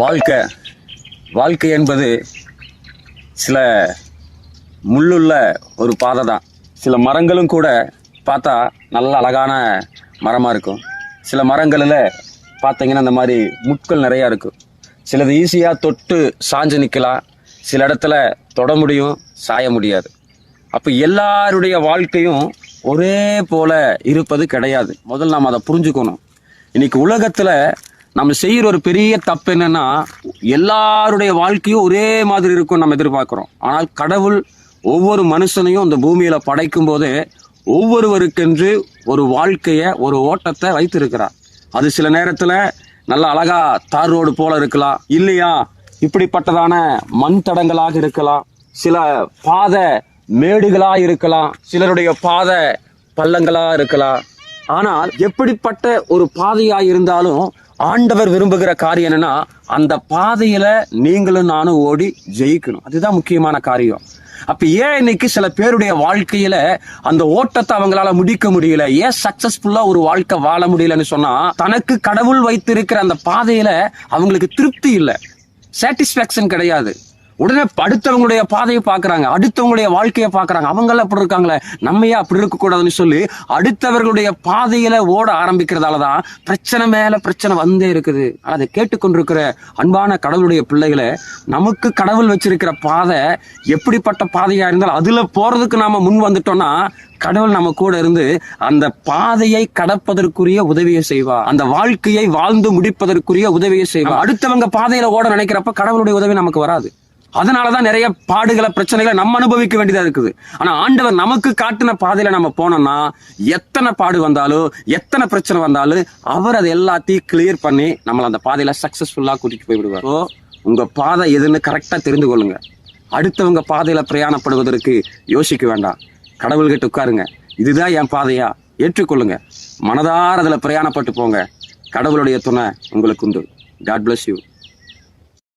வாழ்க்கை வாழ்க்கை என்பது சில முள்ளுள்ள ஒரு பாதை தான் சில மரங்களும் கூட பார்த்தா நல்ல அழகான மரமாக இருக்கும். சில மரங்களில் பார்த்தீங்கன்னா இந்த மாதிரி முட்கள் நிறையா இருக்கும். சிலது ஈஸியாக தொட்டு சாஞ்சு நிற்கலாம் சில இடத்துல தொட முடியும் சாய முடியாது. அப்போ எல்லாருடைய வாழ்க்கையும் ஒரே போல் இருப்பது கிடையாது. முதல்ல நாம் அதை புரிஞ்சுக்கணும். இன்றைக்கி உலகத்தில் நம்ம செய்யற ஒரு பெரிய தப்பு என்னன்னா எல்லாருடைய வாழ்க்கையும் ஒரே மாதிரி இருக்கும் நம்ம எதிர்பார்க்கிறோம். ஆனால் கடவுள் ஒவ்வொரு மனுஷனையும் இந்த பூமியில படைக்கும் போது ஒவ்வொருவருக்கென்று ஒரு வாழ்க்கைய ஒரு ஓட்டத்தை வைத்திருக்கிறார். அது சில நேரத்துல நல்ல அழகா தார் ரோடு போல இருக்கலாம் இல்லையா? இப்படிப்பட்டதான மண் தடங்களாக இருக்கலாம் சில பாதை மேடுகளா இருக்கலாம் சிலருடைய பாதை பள்ளங்களா இருக்கலாம். ஆனால் எப்படிப்பட்ட ஒரு பாதையாக இருந்தாலும் ஆண்டவர் விரும்புகிற காரியம் என்னன்னா அந்த பாதையில நீங்களும் நானும் ஓடி ஜெயிக்கணும். அதுதான் முக்கியமான காரியம். அப்ப ஏன் இன்னைக்கு சில பேருடைய வாழ்க்கையில அந்த ஓட்டத்தை அவங்களால முடிக்க முடியல? ஏன் சக்சஸ்ஃபுல்லா ஒரு வாழ்க்கை வாழ முடியலன்னு சொன்னா தனக்கு கடவுள் வைத்திருக்கிற அந்த பாதையில அவங்களுக்கு திருப்தி இல்லை. சாட்டிஸ்பாக்சன் கிடையாது. உடனே அடுத்தவங்களுடைய பாதையை பார்க்குறாங்க. அடுத்தவங்களுடைய வாழ்க்கையை பார்க்குறாங்க. அவங்களாம் அப்படி இருக்காங்களே? நம்ம ஏன் அப்படி இருக்கக்கூடாதுன்னு சொல்லி அடுத்தவர்களுடைய பாதையில் ஓட ஆரம்பிக்கிறதால தான் பிரச்சனை மேலே பிரச்சனை வந்தே இருக்குது. ஆனா அதை கேட்டுக்கொண்டிருக்கிற அன்பான கடவுளுடைய பிள்ளைகளை நமக்கு கடவுள் வச்சிருக்கிற பாதை எப்படிப்பட்ட பாதையாக இருந்தாலும் அதில் போகிறதுக்கு நாம் முன் வந்துட்டோம்னா கடவுள் நம்ம கூட இருந்து அந்த பாதையை கடப்பதற்குரிய உதவியை செய்வா அந்த வாழ்க்கையை வாழ்ந்து முடிப்பதற்குரிய உதவியை செய்வா அடுத்தவங்க பாதையில ஓட நினைக்கிறப்ப கடவுளுடைய உதவி நமக்கு வராது. அதனாலதான் நிறைய பாடுகளை பிரச்சனைகளை நம்ம அனுபவிக்க வேண்டியதாக இருக்குது. ஆனால் ஆண்டவர் நமக்கு காட்டின பாதையில் நம்ம போனோம்னா எத்தனை பாடு வந்தாலும் எத்தனை பிரச்சனை வந்தாலும் அவர் அதை எல்லாத்தையும் கிளியர் பண்ணி நம்மளை அந்த பாதையில் சக்ஸஸ்ஃபுல்லாக கூட்டிகிட்டு போய் விடுவார் ஸோ பாதை எதுன்னு கரெக்டாக தெரிந்து கொள்ளுங்க. அடுத்தவங்க பாதையில் பிரயாணப்படுவதற்கு யோசிக்க வேண்டாம். கடவுள்கிட்ட உட்காருங்க. இதுதான் என் பாதையா? ஏற்றுக்கொள்ளுங்க. மனதார அதில் பிரயாணப்பட்டு போங்க. கடவுளுடைய துணை உங்களுக்கு உண்டு. God bless you